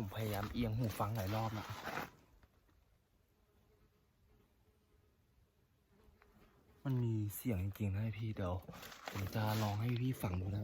ผมพยายามเอียงหูฟังหลายรอบนะมันมีเสียงจริงๆนะพี่เดี๋ยวผมจะลองให้พี่ฟังดูนะ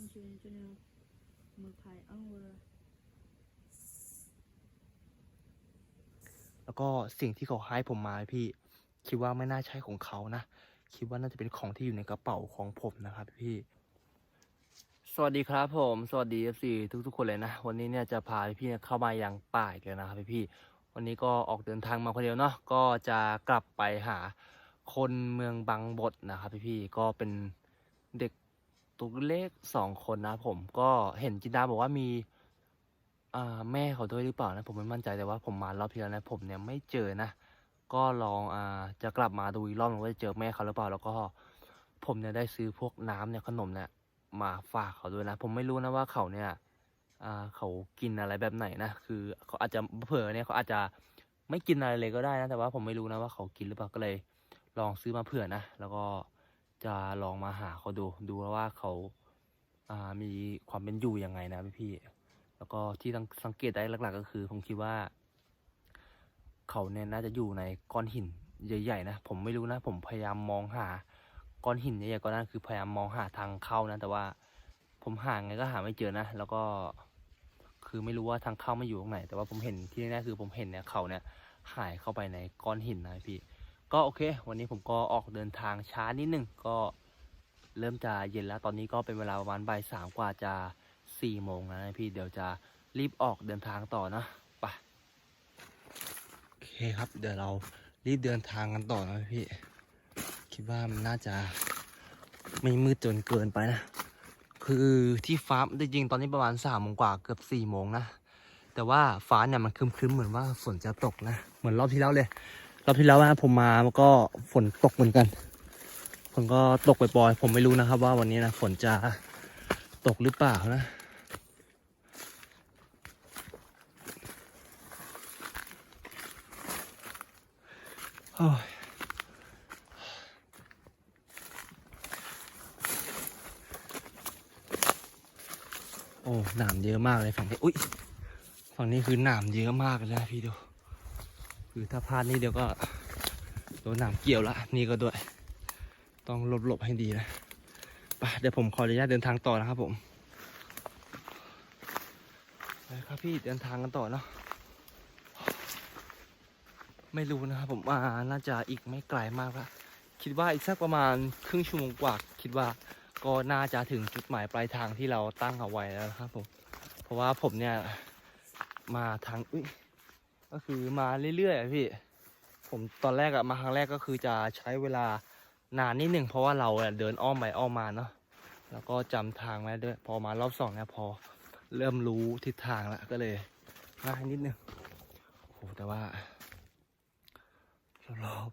Angelina Jolie Mumbai Onward แล้วก็สิ่งที่เขาให้ผมมาพี่ คิดว่าไม่น่าใช่ของเขานะ คิดว่าน่าจะเป็นของที่อยู่ในกระเป๋าของผมนะครับพี่ สวัสดีครับผม สวัสดี FC ทุกๆ คนเลยนะ วันนี้เนี่ยจะพาพี่เข้ามายังป่าอีกแล้วนะครับพี่วันนี้ก็ออกเดินทางมาคนเดียวเนาะ ก็จะกลับไปหาคนเมืองบางบดนะครับพี่ก็เป็นเด็ก ตัวเล็กสองคนนะผมก็เห็นจินดาบอกว่ามีอ่าแม่เขาด้วยหรือเปล่านะผมไม่มั่นใจแต่ว่าผมมารอบที่แล้วนะผมเนี่ยไม่เจอนะ ก็ลองอ่าจะกลับมาดูอีกรอบนึงว่าจะเจอแม่เขาหรือเปล่า แล้วก็ผมเนี่ยได้ซื้อพวกน้ำเนี่ยขนมเนี่ยมาฝากเขาด้วยนะ ผมไม่รู้นะว่าเขาเนี่ยอ่าเขากินอะไรแบบไหนนะคือเขาอาจจะเผลอเนี่ยเขาอาจจะไม่กินอะไรเลยก็ได้นะแต่ว่าผมไม่รู้นะว่าเขากินหรือเปล่าก็เลย ลองซื้อมาเผื่อนะ แล้วก็ จะลองมาหาเขาดูดูว่าเขาามีความเป็นอยู่ยังไงนะพี่ๆแล้วก็ที่สังเกตได้หลัก ๆ ก็คือ ผมคิดว่า เขาเนี่ยน่าจะอยู่ในก้อนหินใหญ่ๆนะผมไม่รู้นะ ผมพยายามมองหาก้อนหินใหญ่ๆก้อนนั้นคือพยายามมองหาทางเข้านะ แต่ว่าผมหาไงก็หาไม่เจอนะแล้วก็คือไม่รู้ว่าทางเข้าไม่อยู่ตรงไหน แต่ว่าผมเห็นที่แน่ๆคือผมเห็นเนี่ยเขาเนี่ยหายเข้าไปในก้อนหินนะพี่ ก็โอเค วันนี้ผมก็ออกเดินทางช้านิดนึงก็เริ่มจะเย็นแล้วตอนนี้ก็เป็นเวลาประมาณบ่ายสามกว่าจะสี่โมงแล้วนะพี่เดี๋ยวจะรีบออกเดินทางต่อนะไปโอเคครับ เดี๋ยวเรารีบเดินทางกันต่อนะพี่ คิดว่ามันน่าจะไม่มืดจนเกินไปนะ คือที่ฟ้าจริงๆตอนนี้ประมาณสามโมงกว่าเกือบสี่โมงนะแต่ว่าฟ้าเนี่ยมันครึมๆเหมือนว่าฝนจะตกนะ เหมือนรอบที่แล้วเลย รอบที่แล้วนะผมมามันก็ฝนตกเหมือนกันฝนก็ตกปล่อยๆผมไม่รู้นะครับ ว่าวันนี้นะฝนจะตกหรือเปล่านะโอ้ยโอ้หนามเยอะมากเลยฝั่งนี้อุ้ยฝั่งนี้คือหนามเยอะมากเลยนะพี่ดู คือถ้าพลาดนี่เดี๋ยวก็โดนหนามเกี่ยวละนี่ก็ด้วย ต้องหลบหลบๆให้ดีนะไปเดี๋ยวผมขออนุญาตเดินทางต่อนะครับผมไปครับพี่เดินทางกันต่อเนาะไม่รู้นะครับผมว่าน่าจะอีกไม่ไกลมากละคิดว่าอีกสักประมาณครึ่งชั่วโมงกว่า คิดว่าก็น่าจะถึงจุดหมายปลายทางที่เราตั้งเอาไว้แล้วนะครับผมเพราะว่าผมเนี่ยมาทางอุ้ย ก็คือมาเรื่อยๆอะพี่ ผมตอนแรกอะมาครั้งแรกก็คือจะใช้เวลานานนิดหนึ่งเพราะว่าเราอะเดินอ้อมไปอ้อมมาเนาะแล้วก็จำทางไว้ด้วยพอมารอบสองเนี่ยพอเริ่มรู้ทิศทางแล้วก็เลยง่ายนิดหนึงโอ้แต่ว่ารอบ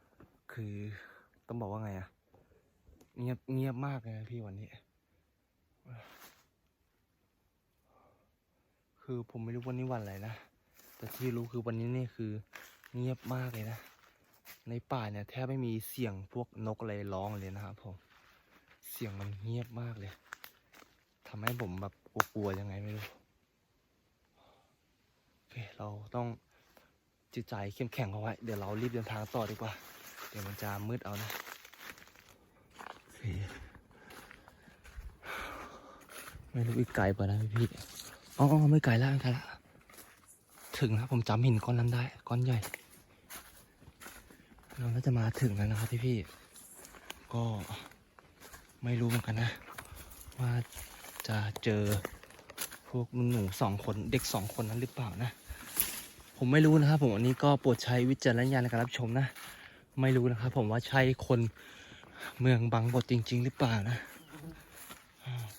ๆคือต้องบอกว่าไงอะเงียบเงียบมากเลยพี่วันนี้ คือผมไม่รู้วันนี้วันอะไรนะ แต่ที่รู้คือวันนี้นี่คือเงียบมากเลยนะ ในป่าเนี่ยแทบไม่มีเสียงพวกนกอะไรร้องเลยนะครับผมเสียงมันเงียบมากเลยทำให้ผมแบบกลัวๆยังไงไม่รู้โอเคเราต้องจิตใจเข้มแข็งเอาไว้ เดี๋ยวเรารีบเดินทางต่อดีกว่า เดี๋ยวมันจะมืดเอานะไม่รู้อีกไกลป่ะนะพี่อ๋อไม่ไกลแล้วไม่ไกลแล้ว ถึงแล้วผมจำหินก้อนนั้นได้ ก้อนใหญ่ เราน่าจะมาถึงแล้วนะครับพี่พี่ก็ไม่รู้เหมือนกันนะ ว่าจะเจอพวกหนูสองคนเด็กสองคนนั้นหรือเปล่านะ ผมไม่รู้นะครับผมอันนี้ก็โปรดใช้วิจารณญาณในการรับชมนะ ไม่รู้นะครับผมว่าใช่คนเมืองบางบทจริง ๆ หรือเปล่านะ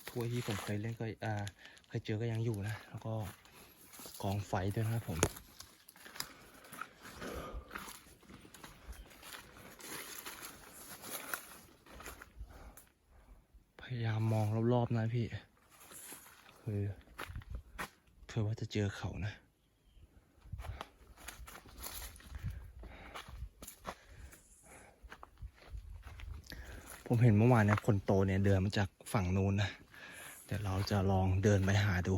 ทัวร์ที่ผมเคยเล่นก็เคยเจอก็ยังอยู่นะ แล้วก็ กองไฟด้วยนะครับผมพยายามมองรอบๆนะพี่ คือเพื่อว่าจะเจอเขานะผมเห็นเมื่อวานเนี่ยคนโตเนี่ยเดินมาจากฝั่งนู้นนะ เดี๋ยวเราจะลองเดินไปหาดู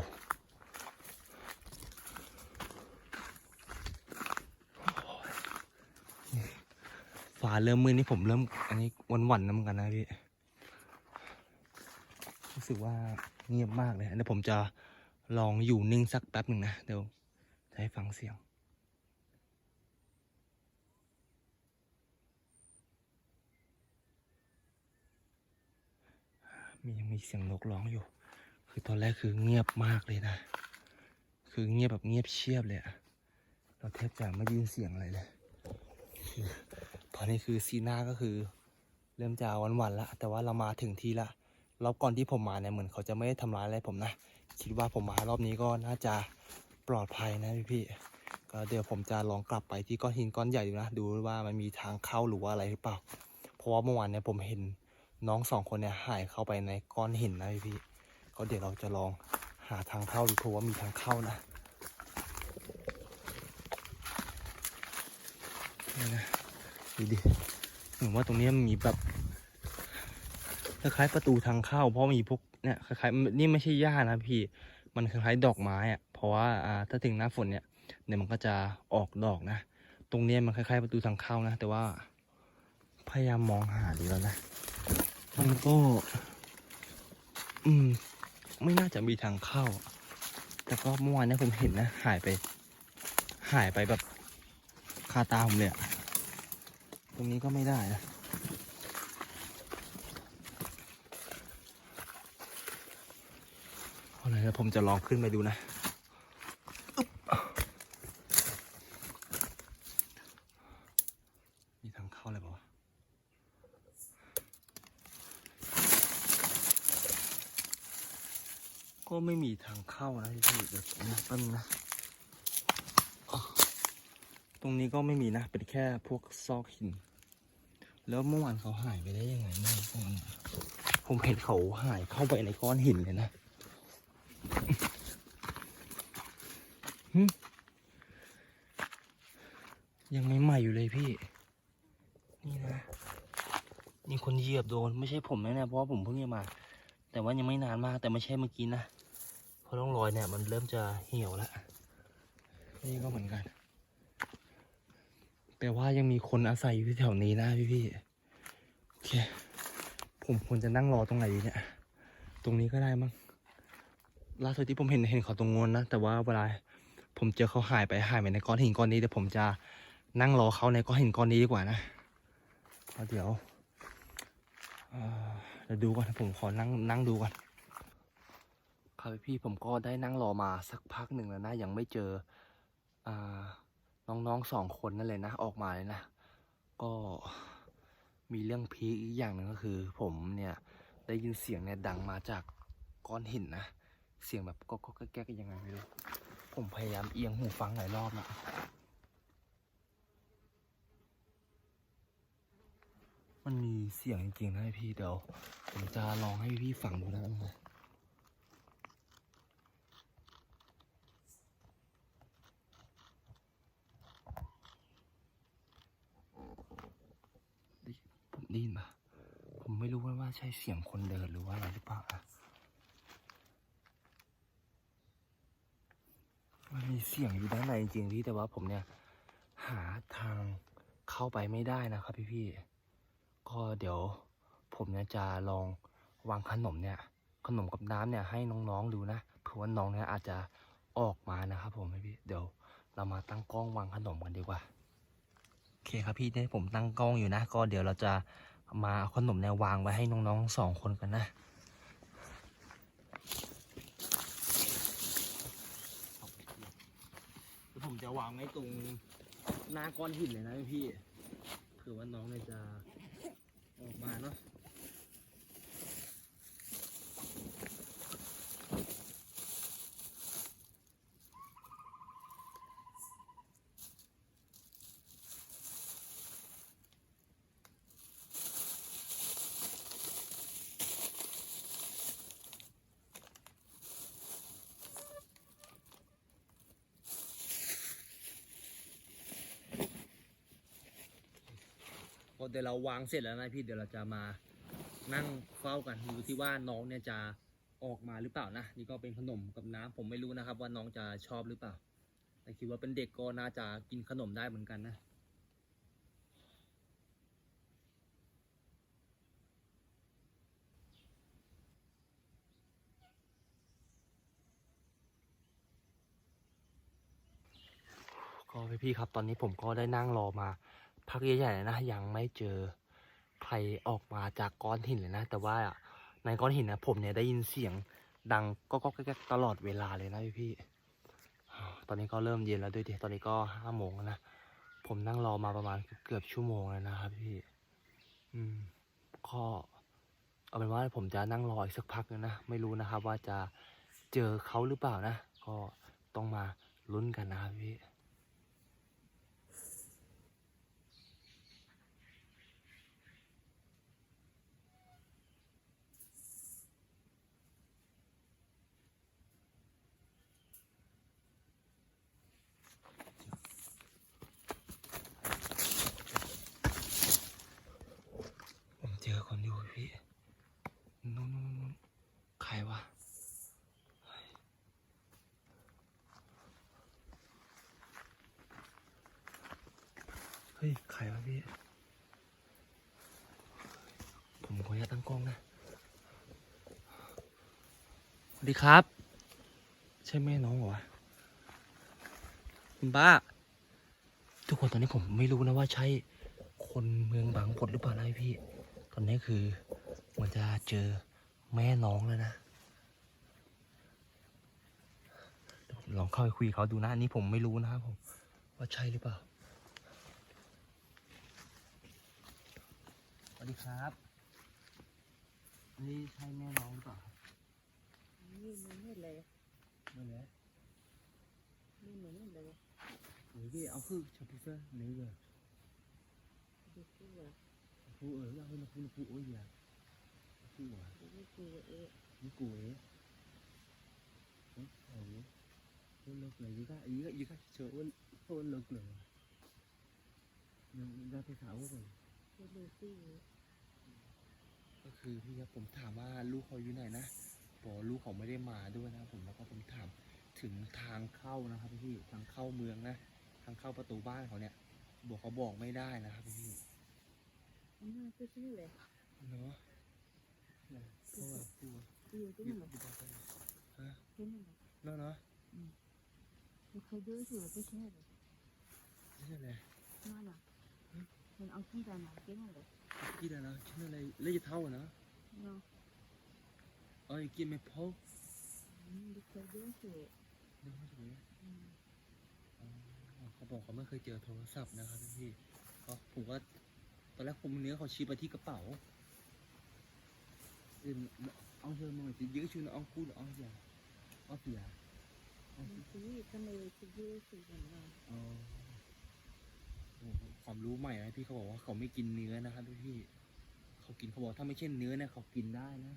เริ่มมืดนี่ผมเริ่มอันนี้วันหวันๆนะเหมือนกันนะพี่รู้สึกว่าเงียบมากเลยเดี๋ยวผมจะลองอยู่นิ่งสักแป๊บหนึ่งนะเดี๋ยวจะให้ฟังเสียงมียังมีเสียงนกร้องอยู่ คือตอนแรกคือเงียบมากเลยนะ คือเงียบแบบเงียบเชียบเลยอะเราแทบจะไม่ได้ยินเสียงอะไรเลย ตอนนี้คือซีหน้าก็คือ เริ่มจะหวันๆแล้วแต่ว่าเรามาถึงที่ละรอบก่อนที่ผมมาเนี่ยเหมือนเขาจะไม่ได้ทำร้ายอะไรผมนะ คิดว่าผมมารอบนี้ก็น่าจะปลอดภัยนะพี่พี่ก็เดี๋ยวผมจะลองกลับไปที่ก้อนหินก้อนใหญ่ดูนะ ดูว่ามันมีทางเข้าหรือว่าอะไรหรือเปล่า เพราะว่าเมื่อวานเนี่ยผมเห็นน้องสองคนเนี่ยหายเข้าไปในก้อนหินนะพี่พี่ก็เดี๋ยวเราจะลองหาทางเข้าดูเพราะว่ามีทางเข้านะนี่นะ ดูดิเหมือนว่าตรงนี้มันมีแบบคล้ายๆประตูทางเข้า เพราะมีพวกเนี่ยคล้ายๆนี่ไม่ใช่หญ้านะพี่ มันคล้ายๆดอกไม้อะเพราะว่าอ่าถ้าถึงหน้าฝนเนี่ยเดี๋ยมันก็จะออกดอกนะ ตรงนี้มันคล้ายๆประตูทางเข้านะ แต่ว่าพยายามมองหาดูแล้วนะมันก็ อืม ไม่น่าจะมีทางเข้า แต่ก็เมื่อวานเนี้ผมเห็นนะ หายไป หายไปแบบคาตาผมเลยอะ ตรงนี้ก็ไม่ได้นะเอาเลยนะผมจะลองขึ้นไปดูนะมีทางเข้าอะไรเปล่าวะก็ไม่มีทางเข้านะพี่พี่เดี๋ยวผมนะแป๊บนึงนะอ๋อตรงนี้ก็ไม่มีนะ เป็นแค่พวกซอกหิน แล้วเมื่อวานเขาหายไปได้ยังไงไม่รู้อะผมเห็นเขาหายเข้าไปในก้อนหินเลยนะหึยังไม่ใหม่อยู่เลยพี่ นี่นะ มีคนเหยียบโดน ไม่ใช่ผมนะเนี่ยเพราะว่าผมเพิ่งจะมา แต่ว่ายังไม่นานมาก แต่ไม่ใช่เมื่อกี้นะ เพราะร่องรอยเนี่ย มันเริ่มจะเหี่ยวแล้ว นี่ก็เหมือนกัน แต่ว่ายังมีคนอาศัยอยู่ที่แถวนี้นะพี่พี่ๆโอเค ผมควรจะนั่งรอตรงไหนดีเนี่ย ตรงนี้ก็ได้มั้งล่าสุดที่ผมเห็นเห็นเขาตรงงนนะ แต่ว่าเวลาผมเจอเขาหายไปหายไปในก้อนหินก้อนนี้เดี๋ยวผมจะนั่งรอเขาในก้อนหินก้อนนี้ดีกว่านะเดี๋ยวเอ่อเดี๋ยวดูก่อนผมขอนั่งนั่งดูก่อนครับพี่ผมก็ได้นั่งรอมาสักพักหนึ่งแล้วนะยังไม่เจออ่า น้องๆสองคนนั่นเลยนะ ออกมาเลยนะ ก็มีเรื่องพีคอีกอย่างหนึ่งก็คือ ผมเนี่ยได้ยินเสียงเนี่ยดังมาจากก้อนหินนะ เสียงแบบก็ก็แก๊กยังไงไม่รู้ ผมพยายามเอียงหูฟังหลายรอบแล้วมันมีเสียงจริงๆนะพี่เดี๋ยวผมจะลองให้พี่ฟังดูนะ ได้ยินปะผมไม่รู้ว่าว่าใช่เสียงคนเดินหรือว่าอะไรหรือเปล่าอะมันมีเสียงอยู่ด้านในจริงๆพี่แต่ว่าผมเนี่ย หาทางเข้าไปไม่ได้นะครับพี่ๆก็เดี๋ยว ผมเนี่ยจะลองวางขนมเนี่ย ขนมกับน้ำเนี่ยให้น้องๆดูนะเผื่อว่าน้องเนี่ยอาจจะออกมานะครับผมพี่เดี๋ยวเรามาตั้งกล้องวางขนมกันดีกว่า อเคครับพี่เนี่ยผมตั้งกล้องอยู่นะ ก็เดี๋ยวเราจะมาเอาขนมแนววางไว้ให้น้องๆสองคนกันนะผมจะวางไว้ตรงหน้าก้อนหินเลยนะพี่เผื่อว่าน้องเนี่ยจะออกมาเนาะ อเดี๋ยวเราวางเสร็จแล้วนะพี่เดี๋ยวเราจะมานั่งเฝ้ากันดูที่ว่าน้องเนี่ยจะออกมาหรือเปล่านะนี่ก็เป็นขนมกับน้ำผมไม่รู้นะครับ ว่าน้องจะชอบหรือเปล่า แต่คิดว่าเป็นเด็กก็น่าจะกินขนมได้เหมือนกันนะก็พี่ๆครับตอนนี้ผมก็ได้นั่งรอมา พักใหญ่ๆเลยนะยังไม่เจอใครออกมาจากก้อนหินเลยนะ แต่ว่าในก้อนหินนะผมเนี่ยได้ยินเสียงดังก็ก็แก๊กตลอดเวลาเลยนะพี่ตอนนี้ก็เริ่มเย็นแล้วด้วยดิตอนนี้ก็ห้าโมงนะผมนั่งรอมาประมาณเกือบชั่วโมงแล้วนะครับพี่ อืมก็เอาเป็นว่าผมจะนั่งรออีกสักพักนึงนะไม่รู้นะครับ ว่าจะเจอเขาหรือเปล่านะ ก็ต้องมาลุ้นกันนะครับพี่ ผมเจอคนอยู่พี่นู่นนู่นนู่นใครวะ เฮ้ย ใครวะพี่ ผมขออนุญาตตั้งกล้องนะ สวัสดีครับ ใช่แม่น้องเหรอวะคุณป้า ทุกคนตอนนี้ผมไม่รู้นะว่าใช่คนเมืองบางปดหรือเปล่านะพี่ ตอนนี้คือเหมันจะเจอแม่น้องแล้วนะลองเข้าไปคุยเขาดูนะอันนี้ผมไม่รู้นะครับผม ว่าใช่หรือเปล่า วัสดีครับอันนี้ใช่แม่น้องหรือเปล่าครับนี่มันไม่เลยไม่เลย นี่มันไม่เลยหรือพี่เอาคือชาพูเซอร์หรือเปล่าดูกูอะพูเออแล้วให้มาพูพูโอ้ยอย่าพูอะดูกูเอ๊ะนี่กูเอ๋เอ๊ะเอาเอ๋เลิกเลยยี่ก็ยี่ก็ยี่ก็เชื่อว่าเขาเลิกเลยยังได้ไปถามว่าไงดูดูสิก็คือพี่ครับผมถามว่าลูกเขาอยู่ไหนนะบอกว่าลูกเขาไม่ได้มาด้วยนะครับผมแล้วก็ผมถามถึงทางเข้านะครับพี่ทางเข้าเมืองนะทางเข้าประตูบ้านเขาเนี่ยบอกเขาบอกไม่ได้นะครับพี่อันนั้นก็ใช่เลยเนาะเพราะว่าพูดดูดูยึดมันยึดเอาไปฮะเห็นไหมเนาะเนาะดูใครดูสิว่าไม่ใช่เลยไม่ใช่เลยนั่นอะมันเอาที่ด้านไหนเก่งเล ยกี่แล้วนะชิ้นอะไรเล่จะเท่าอะนะเนาะเอ้ยกินไม่พอดูใครดูสิเดี๋ยวเขาจะไปอ๋อเขาบอกเขาไม่เคยเจอโทรศัพท์นะครับพี่ก็ผมก็ตอนแรกผมเนื้อเขาชี้ไปที่กระเป๋าเอ็มเอาเธอมาหน่อยสิยื้อชื่อเอาพูดเอาอย่าเอาเสียดูสิทำไมจะดูสิกันเนาะเอาโอ้โห ความรู้ใหม่นะพี่เขาบอกว่าเขาไม่กินเนื้อนะครับพี่เขากินเขาบอกถ้าไม่ใช่เนื้อเนี่ยเขากินได้นะ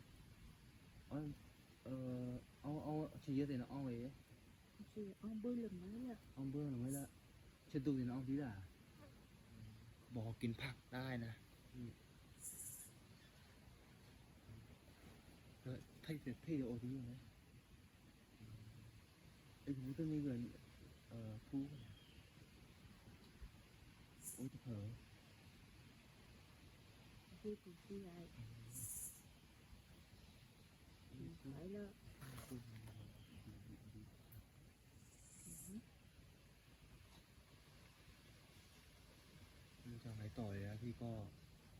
เอาเออเอาเอาเชียร์แต่นะเอาไว้สิเอาเบอร์เลยมั้ยล่ะ ông bơ là mới là chưa đủ thì nó ông tí là bò kín ผักได้นะเออ thay thì thay được ô tí rồi đấy ấy chúng tôi nghĩ with her. ดูสิไอ้ไปแล้วไม่รู้จะไงต่อเลยนะพี่ก็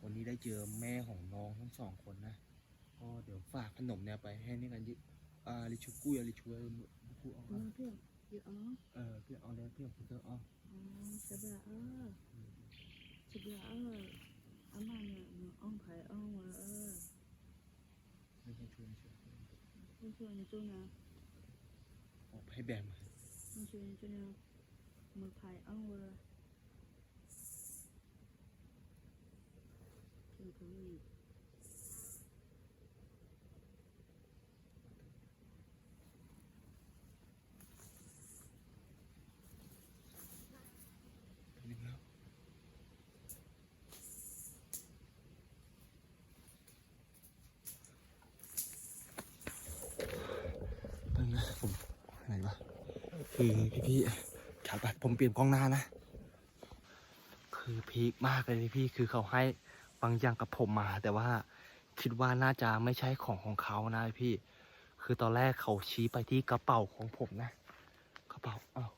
วันนี้ได้เจอแม่ของน้องทั้งสองคนนะ ก็เดี๋ยวฝากขนมเนี่ยไปให้นี่กันยิอ่าลิชูกุยลิชูเออพูเอาน้องเพื่อนเดี๋ยวอ๋อเออพี่เอาแล้วพี่เอ สบายอะสบายอะอามันอะอ้อมไผ่อ้อมอะเออไม่ใช่ชวนชวนไม่ชวนจุนนะออกไปแบมไม่ชวนจุนนะมือไผ่อ้อมอะ Thank you. คือพี่พี่ๆชัดปผมเปลี่ยนกล้องหน้านะ คือพีคมากเลยพี่พี่ๆคือเขาให้บางอย่างกับผมมา แต่ว่าคิดว่าน่าจะไม่ใช่ของของเขานะพี่ คือตอนแรกเขาชี้ไปที่กระเป๋าของผมนะ กระเป๋าอ้าว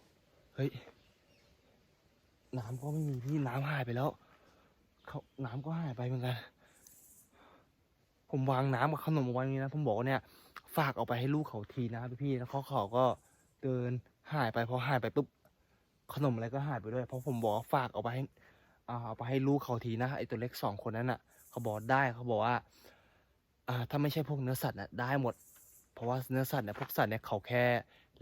เฮ้ยน้ำก็ไม่มีพี่น้ำหายไปแล้วเขาน้ำก็หายไปเหมือนกัน ผมวางน้ำกับขนมเอาไว้นี่นะ ผมบอกว่าเนี่ย ฝากเอาไปให้ลูกเขาทีนะพี่พี่แล้วเขาเขาก็เดิน หายไปพอหายไปปุ๊บขนมอะไรก็หายไปด้วย เพราะผมบอกว่าฝากเอาไปให้เอาไปให้ลูกเขาทีนะไอตัวเล็กสองคนนั้นน่ะ เขาบอกได้เขาบอกว่า อ่าถ้าไม่ใช่พวกเนื้อสัตว์น่ะได้หมด เพราะว่าเนื้อสัตว์เนี่ยพวกสัตว์เนี่ยเขาแค่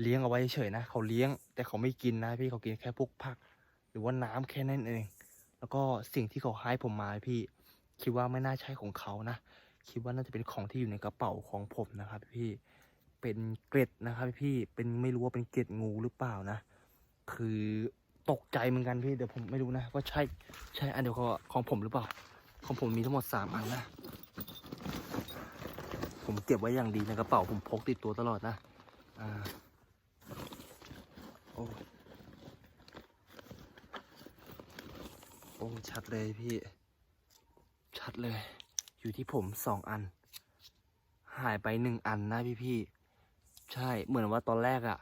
เลี้ยงเอาไว้เฉยนะเขาเลี้ยง แต่เขาไม่กินนะพี่เขากินแค่พวกผัก หรือว่าน้ำแค่นั้นเอง แล้วก็สิ่งที่เขาให้ผมมาพี่ คิดว่าไม่น่าใช่ของเขานะคิดว่าน่าจะเป็นของที่อยู่ในกระเป๋าของผมนะครับพี่ เป็นเกล็ดนะครับพี่เป็นไม่รู้ว่าเป็นเกล็ดงูหรือเปล่านะ คือตกใจเหมือนกันพี่เดี๋ยวผมไม่รู้นะว่าใช่ใช่อันเดียวกับของผมหรือเปล่า ของผมมีทั้งหมดสามอันนะ ผมเก็บไว้อย่างดีในกระเป๋าผมพกติดตัวตลอดนะอ่าโอ้โอ้ชัดเลยพี่ ชัดเลย อยู่ที่ผมสองอัน หายไปหนึ่งอันนะพี่พี่ ใช่เหมือนว่าตอนแรกอะ่ะ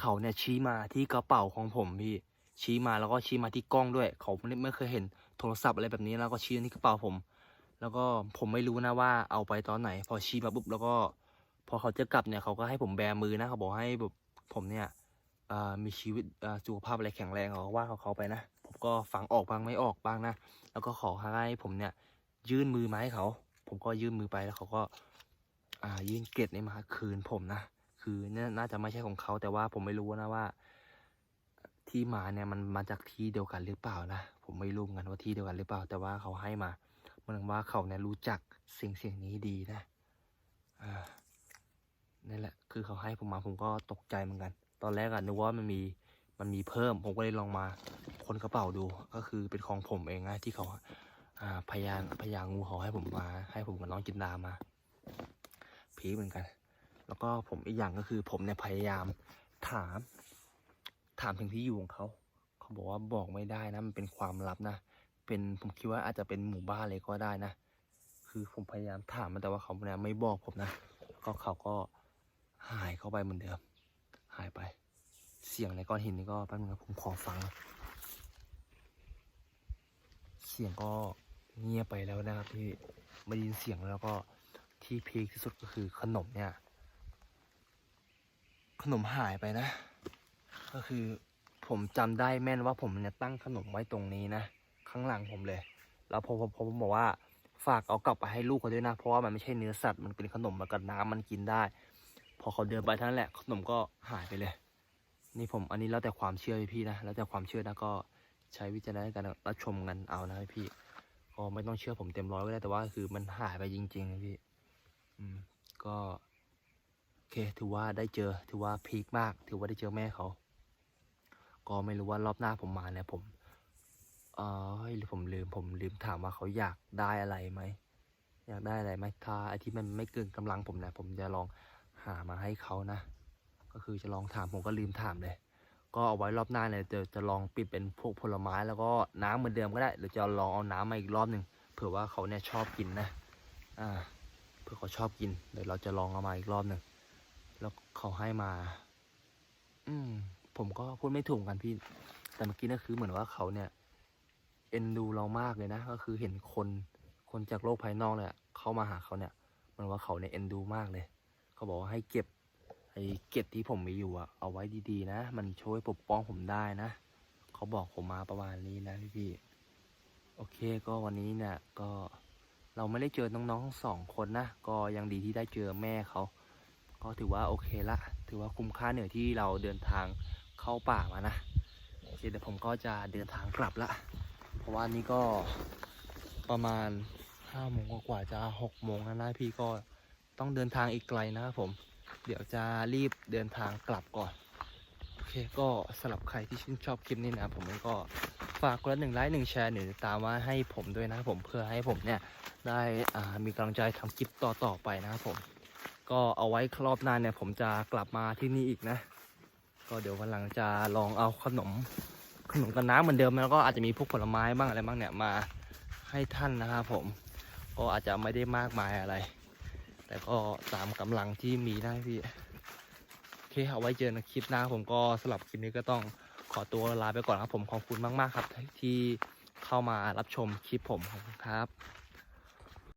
เขาเนี่ยชี้มาที่กระเป๋าของผมพี่ ชี้มาแล้วก็ชี้มาที่กล้องด้วย เขาไม่ไม่เคยเห็นโทรศัพท์อะไรแบบนี้แล้วก็ชี้ที่กระเป๋าผม แล้วก็ผมไม่รู้นะว่าเอาไปตอนไหน พอชี้มาปุ๊บแล้วก็ พอเขาจะกลับเนี่ยเขาก็ให้ผมแบมือนะเขาบอกให้แบบผมเนี่ยมีชีวิตสุขภาพอะไรแข็งแรงเขาว่าเขาเขาไปนะผมก็ฟังออกบ้างไม่ออกบ้างนะแล้วก็ขอให้ผมเนี่ย ยื่นมือมาให้เขา ผมก็ยื่นมือไปแล้วเขาก็ายื่นเกล็ดนี้มาคืนผมนะ คือเนี่ยน่าจะไม่ใช่ของเขาแต่ว่าผมไม่รู้นะว่า ที่มาเนี่ยมันมาจากที่เดียวกันหรือเปล่านะผมไม่รู้เหมือนกันว่าที่เดียวกันหรือเปล่า แต่ว่าเขาให้มาเหมือนว่าเขาเนี่ยรู้จักสิ่งสิ่งนี้ดีนะอ่านั่นแหละ คือเขาให้ผมมาผมก็ตกใจเหมือนกัน ตอนแรกอะนึกว่ามันมีมันมีเพิ่ม ผมก็เลยลองมาค้นกระเป๋าดู ก็คือเป็นของผมเองนะที่เขาอ่าพยานพยานงูเขาให้ผมมา ให้ผมกับน้องจินดามา ผีเหมือนกัน แล้วก็ผมอีกอย่างก็คือผมเนี่ยพยายามถาม ถามถึงที่อยู่ของเขา เขาบอกว่าบอกไม่ได้นะมันเป็นความลับนะ เป็นผมคิดว่าอาจจะเป็นหมู่บ้านเลยก็ได้นะ คือผมพยายามถามมันแต่ว่าเขาเนี่ยไม่บอกผมนะ ก็เขาก็หายเข้าไปเหมือนเดิม หายไป เสียงในก้อนหินนี่ก็แป๊บนึงนะผมขอฟัง เสียงก็เงียบไปแล้วนะครับที่ไม่ได้ยินเสียงแล้วก็ที่พีคที่สุดก็คือขนมเนี่ย ขนมหายไปนะ ก็คือผมจำได้แม่นว่าผมเนี่ยตั้งขนมไว้ตรงนี้นะข้างหลังผมเลย แล้วพอพอพอผมบอกว่าฝากเอากลับไปให้ลูกเขาด้วยนะ เพราะว่ามันไม่ใช่เนื้อสัตว์มันเป็นขนมแล้วกับน้ำมันกินได้ พอเขาเดินไปเท่านั้นแหละขนมก็หายไปเลย นี่ผมอันนี้แล้วแต่ความเชื่อพี่นะแล้วแต่ความเชื่อนะก็ใช้วิจารณญาณในการรับชมกันเอานะพี่ก็ไม่ต้องเชื่อผมเต็มร้อยก็ได้แต่ว่าคือมันหายไปจริงๆนะพี่ อืมก็ เคถือว่าได้เจอถือว่าพีคมาก ถือว่าได้เจอแม่เขา ก็ไม่รู้ว่ารอบหน้าผมมาเนี่ยผมเออหรือผมลืมผมลืมถามว่าเขาอยากได้อะไรไหมอยากได้อะไรไหมถ้าไอที่มันไม่เกินกำลังผมนะผมจะลองหามาให้เขานะ ก็คือจะลองถามผมก็ลืมถามเลย ก็เอาไว้รอบหน้าเนี่ยจะจะลองปิดเป็นพวกผลไม้แล้วก็น้ำเหมือนเดิมก็ได้หรือจะลองเอาน้ำมาอีกรอบหนึ่งเผื่อว่าเขาเนี่ยชอบกินนะ อ่า เผื่อเขาชอบกินเดี๋ยวเราจะลองเอามาอีกรอบหนึ่ง แล้วเขาให้มา อืม ผมก็พูดไม่ถูกกันพี่ แต่เมื่อกี้นั่นคือเหมือนว่าเขาเนี่ย เอ็นดูเรามากเลยนะ ก็คือเห็นคน คนจากโลกภายนอกเลยอะเข้ามาหาเขาเนี่ยมันว่าเขาเนี่ยเอ็นดูมากเลย เขาบอกว่าให้เก็บไอ้เก็บที่ผมมีอยู่อะเอาไว้ดีๆ นะ มันช่วยปกป้องผมได้นะ เขาบอกผมมาประมาณนี้นะพี่พี่ๆโอเคก็วันนี้เนี่ยก็เราไม่ได้เจอน้องๆทั้งสองคนนะ ก็ยังดีที่ได้เจอแม่เขา ก็ถือว่าโอเคละ ถือว่าคุ้มค่าเหนื่อยที่เราเดินทางเข้าป่ามานะโอเคเดี๋ยวผมก็จะเดินทางกลับละ เพราะว่านี่ก็ประมาณห้าโมงกว่าจะหกโมงแล้วนะพี่ก็ต้องเดินทางอีกไกลนะครับผม เดี๋ยวจะรีบเดินทางกลับก่อนโอเคก็สำหรับใครที่ชื่นชอบคลิปนี้นะผมก็ฝากกดหนึ่งไลค์หนึ่งแชร์หนึ่งตามว่าให้ผมด้วยนะครับผมเพื่อให้ผมเนี่ยได้มีกำลังใจทำคลิปต่อๆไปนะครับผม ก็เอาไว้รอบหน้าเนี่ย ผมจะกลับมาที่นี่อีกนะ ก็เดี๋ยววันหลังจะลองเอาขนมขนมกับน้ำเหมือนเดิมแล้วก็อาจจะมีพวกผลไม้บ้างอะไรบ้างเนี่ยมาให้ท่านนะครับผมก็อาจจะไม่ได้มากมายอะไร แต่ก็ตามกำลังที่มีได้พี่โอเคเอาไว้เจอในคลิปหน้าผมก็สำหรับคลิปนี้ก็ต้องขอตัวลาไปก่อนครับผมขอบคุณมาก ๆ ครับที่เข้ามารับชมคลิปผมขอบคุณครับ